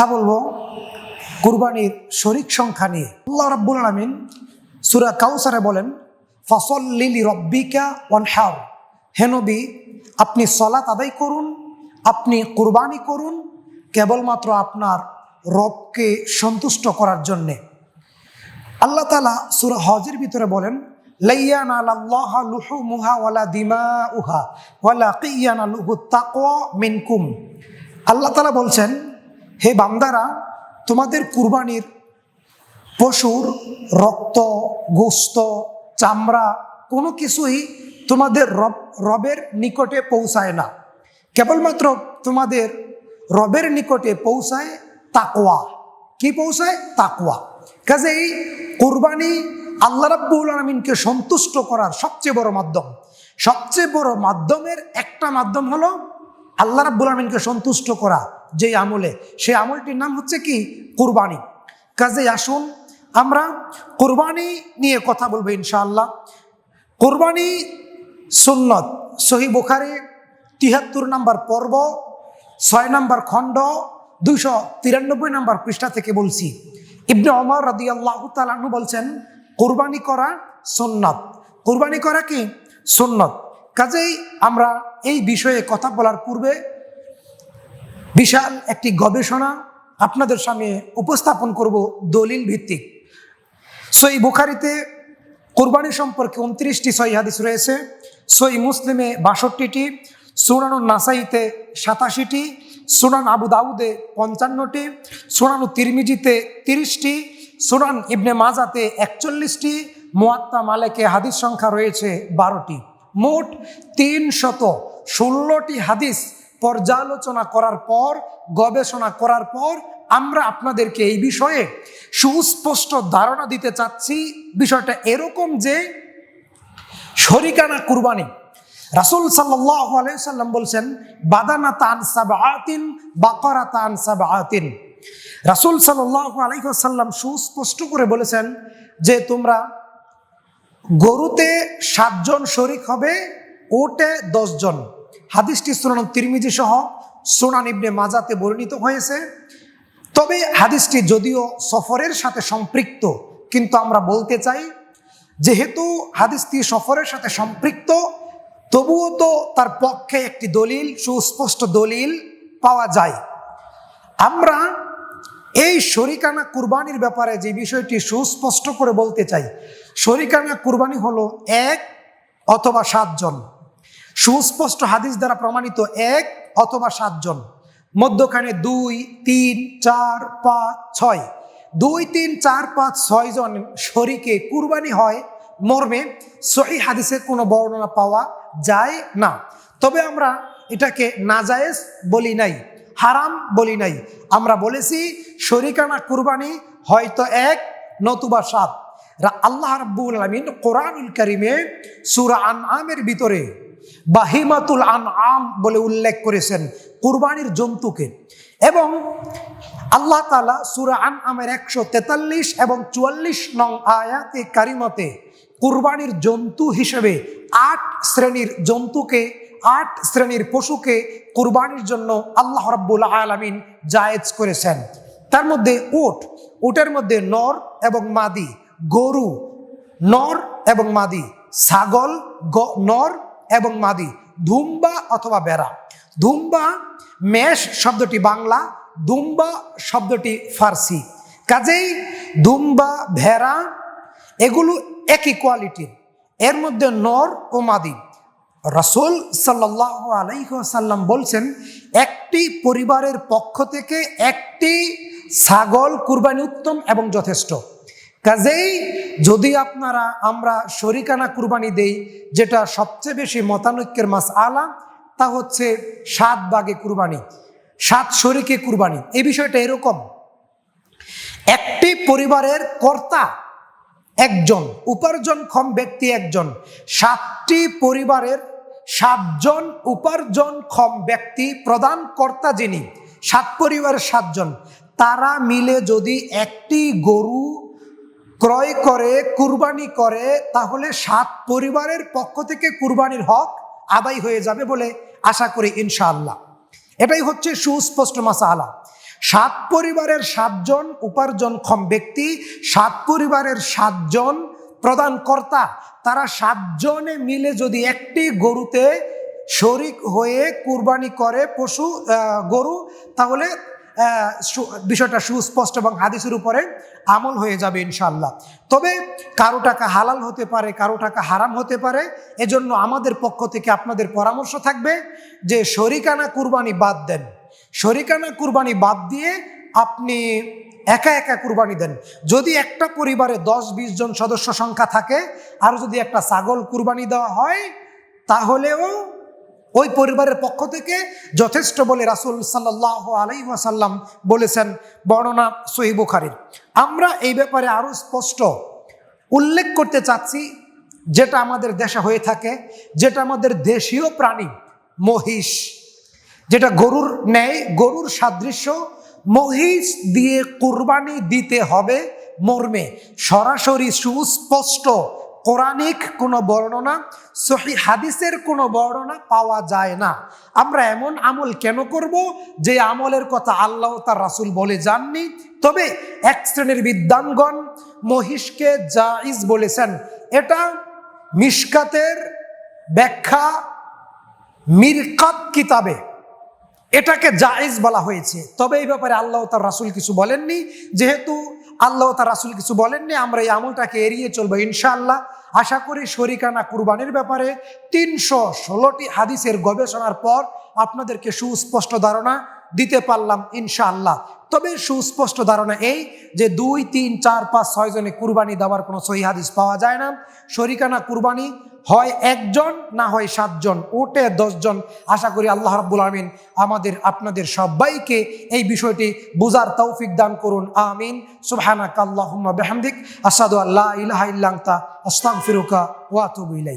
কথা বলব কুরবানির শরিক সংখ্যা নিয়ে। আল্লাহ রাব্বুল আলামিন সূরা কাউসারে বলেন ফসল লিলি রব্বিকা ওয়ানহার। হে নবী, আপনি সলাত আদায় করুন, আপনি কুরবানি করুন, কেবলমাত্র আপনার রবকে সন্তুষ্ট করার জন্যে। আল্লাহ তালা সুরা হজের ভিতরে বলেন আল্লাহ লুহু দিমা উহা ওয়ালা মিনকুম। বলছেন হে বান্দারা, তোমাদের কুরবানির পশুর রক্ত, গোস্ত, চামড়া কোনো কিছুই তোমাদের রব, রবের নিকটে পৌঁছায় না। কেবলমাত্র তোমাদের রবের নিকটে পৌঁছায় তাকওয়া। কি পৌঁছায়? তাকওয়া। কাজেই কোরবানি আল্লাহ রাব্বুল আলমিনকে সন্তুষ্ট করার সবচেয়ে বড় মাধ্যম। সবচেয়ে বড় মাধ্যমের একটা মাধ্যম হলো আল্লাহ রাব্বুল আলমিনকে সন্তুষ্ট করা। যে আমলে, সেই আমলটির নাম হচ্ছে কি? কোরবানি। কাজে আসুন আমরা কোরবানি নিয়ে কথা বলব ইনশাআল্লাহ। কোরবানি সুন্নত, সহি বোখারে তিহাত্তর নাম্বার পর্ব, ছয় নাম্বার খণ্ড, দুইশো তিরানব্বই নাম্বার পৃষ্ঠা থেকে বলছি। ইবনে অমর রাদি আল্লাহ তালু বলছেন, কোরবানি করা সুন্নত। কোরবানি করা কি? সুন্নত। কাজেই আমরা এই বিষয়ে কথা বলার পূর্বে বিশাল একটি গবেষণা আপনাদের সামনে উপস্থাপন করব দলিল ভিত্তিক। সই বুখারিতে কোরবানি সম্পর্কে উনত্রিশটি সই হাদিস রয়েছে। সই মুসলিমে বাষট্টিটি, সুনানু নাসাইতে সাতাশিটি, সুনান আবু দাউদে পঞ্চান্নটি, সুনানু তিরমিজিতে তিরিশটি, সুনান ইবনে মাজাতে একচল্লিশটি, মোয়াত্তা মালেকে হাদিস সংখ্যা রয়েছে বারোটি। মোট তিন শত ষোলোটি হাদিস পর্যালোচনা করার পর, গবেষণা করার পর, আমরা আপনাদেরকে এই বিষয়ে সুস্পষ্ট ধারণা দিতে চাচ্ছি। বিষয়টা এরকম যে শরিকানা কুরবানি। রাসুল আলাইসাল্লাম বলছেন বাদানা তান সাবাতিন বাকরা তান সাবাতিন রাসুল সাল্লাহ আলাইসাল্লাম সুস্পষ্ট করে বলেছেন যে, তোমরা গরুতে সাতজন শরিক হবে, ওটে দশজন। হাদিসটি সুনান তিরমিজি সহ সুনান ইবনে মাজাতে বর্ণিত হয়েছে। তবে হাদিসটি যদিও সফরের সাথে সম্পৃক্ত, কিন্তু আমরা বলতে চাই, যেহেতু হাদিসটি সফরের সাথে সম্পৃক্ত, তবুও তো তার পক্ষে একটি দলিল, সুস্পষ্ট দলিল পাওয়া যায়। আমরা এই শরিকানা কুরবানির ব্যাপারে যে বিষয়টি সুস্পষ্ট করে বলতে চাই, শরিকানা কুরবানি হলো এক অথবা সাতজন। সুস্পষ্ট হাদিস দ্বারা প্রমাণিত এক অথবা সাতজন। মধ্যখানে দুই, তিন, চার, পাঁচ, ছয়। দুই, তিন, চার, পাঁচ, ছয় জন শরিকে কুরবানি হয় মর্মে সহি হাদিসে কোনো বর্ণনা পাওয়া যায় না। তবে আমরা এটাকে নাজায়েজ বলি নাই, হারাম বলি নাই। আমরা বলেছি, শরিকানা কুরবানি হয়তো এক, নতুবা সাত। আল্লাহ রাব্বুল আলমিন কোরআনুল করিমে সুরা আন আমের ভিতরে বাহিমাতুল আন আম বলে উল্লেখ করেছেন কুরবানির জন্তুকে। এবং আল্লাহ তালা সুরা আন আমের একশো তেতাল্লিশ এবং চুয়াল্লিশ নং আয়াতে, কারিমতে কুরবানির জন্তু হিসেবে আট শ্রেণির জন্তুকে, আট শ্রেণির পশুকে কুরবানির জন্য আল্লাহ রাব্বুল আলমিন জায়েজ করেছেন। তার মধ্যে উট, উটের মধ্যে নর এবং মাদি, গরু, নর এবং মাদি, ছাগল নর এবং মাদি, ধুম্বা অথবা বেড়া। ধুম্বা, মেষ শব্দটি বাংলা দুম্বা শব্দটি ফার্সি। কাজেই দুম্বা ভেড়া, এগুলো একই কোয়ালিটির এর মধ্যে নর ও মাদি। রসুল সাল্লাহ আলাইসাল্লাম বলছেন, একটি পরিবারের পক্ষ থেকে একটি ছাগল কুরবানি উত্তম এবং যথেষ্ট। কাজেই যদি আপনারা আমরা শরিকানা কুরবানি দেই, যেটা সবচেয়ে বেশি মতানৈক্যের মাস আলা, তা হচ্ছে সাত বাগে কুরবানি, সাত শরিকে কুরবানি। এই বিষয়টা এরকম। একটি পরিবারের কর্তা একজন উপার্জনক্ষম ব্যক্তি একজন, সাতটি পরিবারের সাতজন উপার্জনক্ষম ব্যক্তি প্রদান কর্তা যিনি, সাত পরিবারের সাতজন, তারা মিলে যদি একটি গরু ক্রয় করে, কুরবানি করে, তাহলে সাত পরিবারের পক্ষ থেকে কুরবানির হক আদায় হয়ে যাবে বলে আশা করি ইনশাআল্লাহ। এটাই হচ্ছে সুস্পষ্ট মাসালা। সাত পরিবারের সাতজন উপার্জনক্ষম ব্যক্তি, সাত পরিবারের সাতজন প্রদানকর্তা তারা সাতজনে মিলে যদি একটি গরুতে শরিক হয়ে কুরবানি করে পশু গরু, তাহলে বিষয়টা সুস্পষ্ট এবং হাদিসের উপরে আমল হয়ে যাবে ইনশাল্লাহ তবে কারও টাকা হালাল হতে পারে, কারও টাকা হারাম হতে পারে, এজন্য আমাদের পক্ষ থেকে আপনাদের পরামর্শ থাকবে যে শরিকানা কুরবানি বাদ দেন। শরিকানা কুরবানি বাদ দিয়ে আপনি একা একা কুরবানি দেন। যদি একটা পরিবারে দশ বিশ জন সদস্য সংখ্যা থাকে, আর যদি একটা ছাগল কুরবানি দেওয়া হয়, তাহলেও ওই পরিবারের পক্ষ থেকে যথেষ্ট বলে রাসুল সাল্লাহ আলাই ওয়াসাল্লাম বলেছেন, বর্ণনা সহি বুখারির। আমরা এই ব্যাপারে আরও স্পষ্ট উল্লেখ করতে চাচ্ছি, যেটা আমাদের দেশে হয়ে থাকে, যেটা আমাদের দেশীয় প্রাণী, মহিষ, যেটা গরুর ন্যায়, গরুর সাদৃশ্য, মহিষ দিয়ে কুরবানি দিতে হবে মর্মে। সরাসরি সুস্পষ্ট কোরআনিক কোনো বর্ণনা, সহি হাদিসের কোনো বর্ণনা পাওয়া যায় না। আমরা এমন আমল কেন করব যে আমলের কথা আল্লাহ তার রাসুল বলে যাননি? তবে এক শ্রেণির বিদ্বানগণ মহিষকে জাইজ বলেছেন, এটা মিশকাতের ব্যাখ্যা মিরকাত কিতাবে। এটাকে জায়েজ বলা হয়েছে। তবে এই ব্যাপারে আল্লাহ তার রাসুল কিছু বলেননি। যেহেতু আল্লাহ তার রাসুল কিছু বলেননি, আমরা এই আমলটাকে এড়িয়ে চলবো ইনশাআল্লাহ। আশা করি শরিকানা কুরবানির ব্যাপারে তিনশো ষোলোটি হাদিসের গবেষণার পর আপনাদেরকে সুস্পষ্ট ধারণা দিতে পারলাম, ইনশাআল্লাহ। তবে সুস্পষ্ট ধারণা এই যে দুই, তিন, চার, পাঁচ, ছয় জনে কুরবানি দেওয়ার কোনো সহি হাদিস পাওয়া যায় না। শরিকানা কুরবানি হয় একজন, না হয় সাতজন ওটে দশজন। আশা করি আল্লাহ রাব্বুল আমিন আমাদের, আপনাদের সবাইকে এই বিষয়টি বুজার তৌফিক দান করুন, আমিন। সুবহানাক আল্লাহুম্মা বিহামদিক আসাদু আল্লাহ ইলাহা ইল্লা আনতা, আস্তাগফিরুকা ওয়া আতুবু ইলাইক।